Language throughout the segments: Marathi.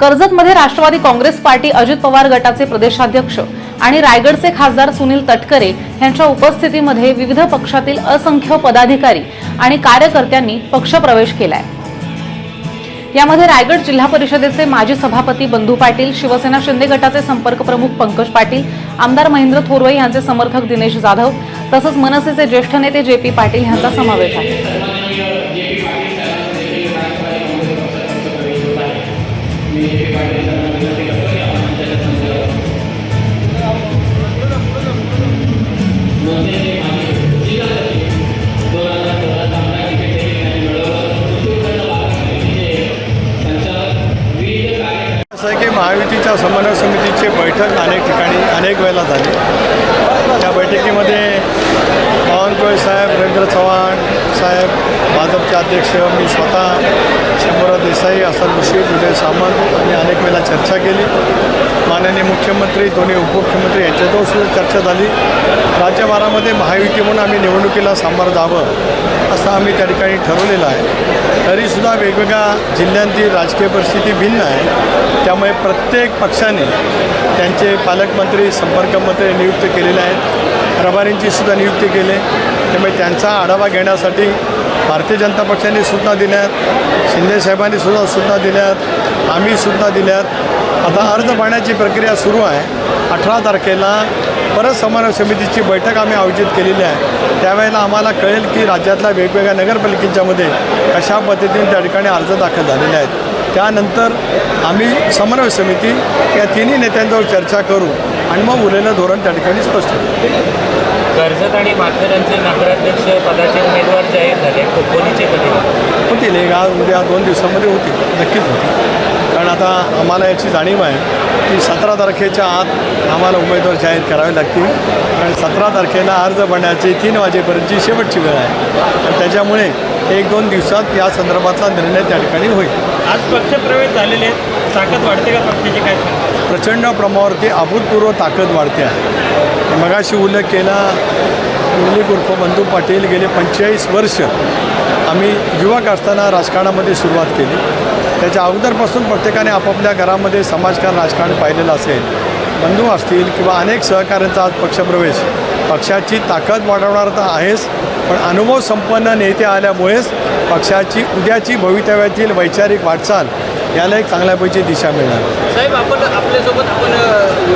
कर्जतमध्ये राष्ट्रवादी काँग्रेस पार्टी अजित पवार गटाचे प्रदेशाध्यक्ष आणि रायगडचे खासदार सुनील तटकरे यांच्या उपस्थितीमध्ये विविध पक्षातील असंख्य पदाधिकारी आणि कार्यकर्त्यांनी पक्षप्रवेश केलाय. यामध्ये रायगड जिल्हा परिषदेचे माजी सभापती बंधू पाटील शिवसेना शिंदे गटाचे संपर्क प्रमुख पंकज पाटील आमदार महेंद्र थोरवे यांचे समर्थक दिनेश जाधव तसंच मनसेचे ज्येष्ठ नेते जे पी पाटील यांचा समावेश आहे. असं आहे की महायुतीच्या समन्वय समितीची बैठक अनेक ठिकाणी अनेक वेळेला झाली. त्या बैठकीमध्ये बावनकुळे साहेब रवींद्र चव्हाण साहेब भाजपचे अध्यक्ष मी स्वतः शंभरराव देसाई असा जोशी विजय सामंत यांनी अनेक वेळेला चर्चा केली. माननीय मुख्यमंत्री दोन्ही उपमुख्यमंत्री यांच्याजवळ सुद्धा चर्चा झाली. राज्यभरामध्ये महायुती म्हणून आम्ही निवडणुकीला सामोरं जावं असं आम्ही त्या ठिकाणी ठरवलेलं आहे. तरीसुद्धा वेगवेगळ्या जिल्ह्यांची राजकीय परिस्थिती भिन्न आहे. त्यामुळे प्रत्येक पक्षाने त्यांचे पालकमंत्री संपर्कमंत्री नियुक्त केलेले आहेत. प्रभारींची सुद्धा नियुक्ती केली. त्यामुळे त्यांचा आढावा घेण्यासाठी भारतीय जनता पक्षाने सूचना दिल्यात शिंदेसाहेबांनी सुद्धा सूचना दिल्यात आम्ही सूचना दिल्यात आता अर्ज भरण्याची प्रक्रिया सुरू आहे. अठरा तारखेला परत समन्वय समितीची बैठक आम्ही आयोजित केलेली आहे. त्यावेळेला आम्हाला कळेल की राज्यातल्या वेगवेगळ्या नगरपालिकेच्यामध्ये कशा पद्धतीने त्या ठिकाणी अर्ज दाखल झालेले आहेत. त्यानंतर आम्ही समन्वय समिती या तिन्ही नेत्यांजवळ चर्चा करू आणि मग उरलेलं धोरण त्या ठिकाणी स्पष्ट करू. कर्जत आणि माथेरानचे नगराध्यक्ष पदाचे उमेदवार जाहीर झाले. कोकणीचे कधी होतील. एक आज उद्या दोन दिवसामध्ये होतील. नक्कीच होतील. कारण आता आम्हाला याची जाणीव आहे की सतरा तारखेच्या आत आम्हाला उमेदवार जाहीर करावे लागतील. कारण सतरा तारखेला अर्ज भरण्याची तीन वाजेपर्यंतची शेवटची वेळ आहे. आणि त्याच्यामुळे एक दोन दिवसात या संदर्भातला निर्णय त्या ठिकाणी होईल. आज पक्षप्रवेश झालेले आहेत. ताकद वाढते का पक्षाची काय प्रचंड प्रमाणावरती अभूतपूर्व ताकद वाढते आहे. मगाशी उल्लेख केला उल्लेख उर्फ बंधू पाटील गेले पंचेचाळीस वर्ष आम्ही युवक असताना राजकारणामध्ये सुरुवात केली. त्याच्या अगोदरपासून प्रत्येकाने आपापल्या घरामध्ये समाजकारण राजकारण पाहिलेलं असेल बंधू असतील किंवा अनेक सहकाऱ्यांचा आज पक्षप्रवेश पक्षाची ताकद वाढवणार तर आहेच पण अनुभव संपन्न नेते आल्यामुळेच पक्षाची उद्याची भवितव्यातील वैचारिक वाटचाल याला एक चांगल्यापैकी दिशा मिळणार. साहेब आपण आपल्यासोबत आपण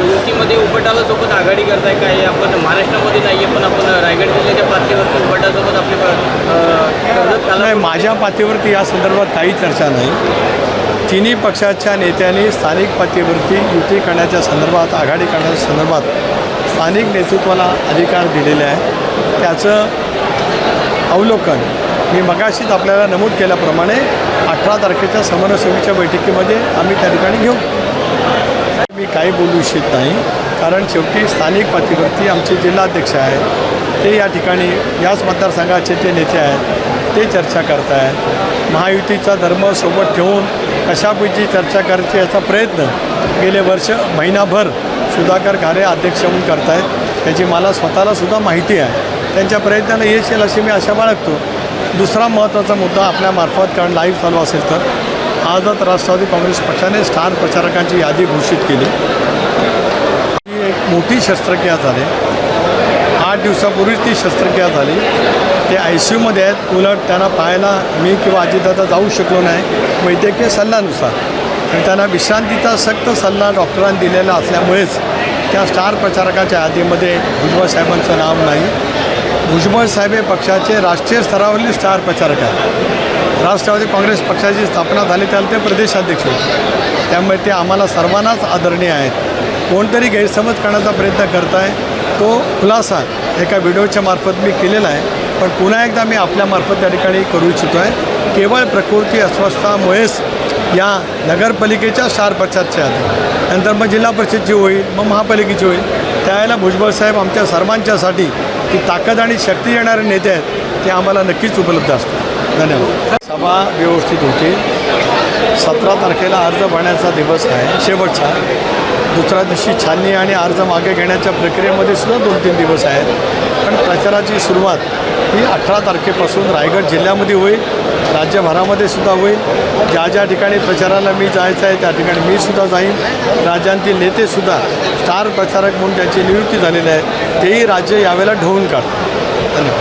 युतीमध्ये उपटाला सोबत आघाडी करताय काय आपण महाराष्ट्रामध्ये नाही आहे पण आपण रायगड जिल्ह्याच्या पातळीवरती उपटासोबत आपले नाही माझ्या पातळीवरती या संदर्भात काही चर्चा नाही. तिन्ही पक्षाच्या नेत्यांनी स्थानिक पातळीवरती युती करण्याच्या संदर्भात आघाडी करण्याच्या संदर्भात स्थानिक नेतृत्वाला अधिकार दिलेले आहे. त्याचं अवलोकन मी मगाशीच आपल्याला नमूद केल्याप्रमाणे अठरा तारखेच्या समन्वय समितीच्या बैठकीमध्ये आम्ही त्या ठिकाणी घेऊ. मी काही बोलू इच्छित नाही. कारण शेवटी स्थानिक पातळीवरती आमचे जिल्हाध्यक्ष आहेत. ते या ठिकाणी याच मतदारसंघाचे ते नेते आहेत ते चर्चा करत आहेत महायुतीचा धर्म सोबत ठेवून कशापैकी चर्चा करायची याचा प्रयत्न गेले वर्ष महिनाभर सुधाकर घारे अध्यक्ष म्हणून करतायत. त्याची मला स्वतःला सुद्धा माहिती आहे. त्यांच्या प्रयत्नाला येशील अशी मी आशा बाळगतो. दुसरा महत्त्वाचा मुद्दा आपल्यामार्फत कारण लाईव्ह चालू असेल तर. आजच राष्ट्रवादी काँग्रेस पक्षाने स्टार प्रचारकांची यादी घोषित केली. ही एक मोठी शस्त्रक्रिया झाली. आठ दिवसापूर्वीच ती शस्त्रक्रिया झाली. ते आय सी यूमध्ये आहेत. उलट त्यांना पाहायला मी किंवा अजितदादा जाऊ शकलो नाही. वैद्यकीय सल्ल्यानुसार. आणि त्यांना विश्रांतीचा सक्त सल्ला डॉक्टरांनी दिलेला असल्यामुळेच त्या स्टार प्रचारकाच्या यादीमध्ये भुजबळ साहेबांचं नाव नाही. भुजबळ साहेब हे पक्षाचे राष्ट्रीय स्तरावरील स्टार प्रचारक आहेत. राष्ट्रवादी काँग्रेस पक्षाची स्थापना झाली त्याला ते प्रदेशाध्यक्ष होते. त्यामुळे ते आम्हाला सर्वांनाच आदरणीय आहेत. कोणतरी गैरसमज करण्याचा प्रयत्न करत आहे तो खुलासा एका व्हिडिओच्या मार्फत मी केलेला आहे. पण पुन्हा एकदा मी आपल्यामार्फत त्या ठिकाणी करू इच्छितो आहे केवळ प्रकृती अस्वस्थामुळेच या नगरपालिकेच्या स्टार प्रचारच्या आधी. नंतर मग जिल्हा परिषदची होईल मग महापालिकेची होईल. त्यावेळेला भुजबळ साहेब आमच्या सर्वांच्यासाठी ती ताकद आणि शक्ती येणारे नेते आहेत ते आम्हाला नक्कीच उपलब्ध असतात धन्यवाद. सभा व्यवस्थित होती. सतरा तारखेला अर्ज भरण्याचा दिवस आहे शेवटचा. दुसऱ्या दिवशी छाननी आणि अर्ज मागे घेण्याच्या प्रक्रियेमध्ये सुद्धा दोन तीन दिवस आहेत. पण प्रचाराची सुरुवात ही अठरा तारखेपासून रायगड जिल्ह्यामध्ये होईल. राज्यभरामध्ये सुद्धा होईल. ज्या ज्या ठिकाणी प्रचाराला मी जायचं आहे त्या ठिकाणी मी सुद्धा जाईन. राज्यांतील नेतेसुद्धा स्टार प्रचारक म्हणून त्यांची नियुक्ती झालेली आहे. तेही राज्य यावेळेला ढवून काढतात धन्यवाद.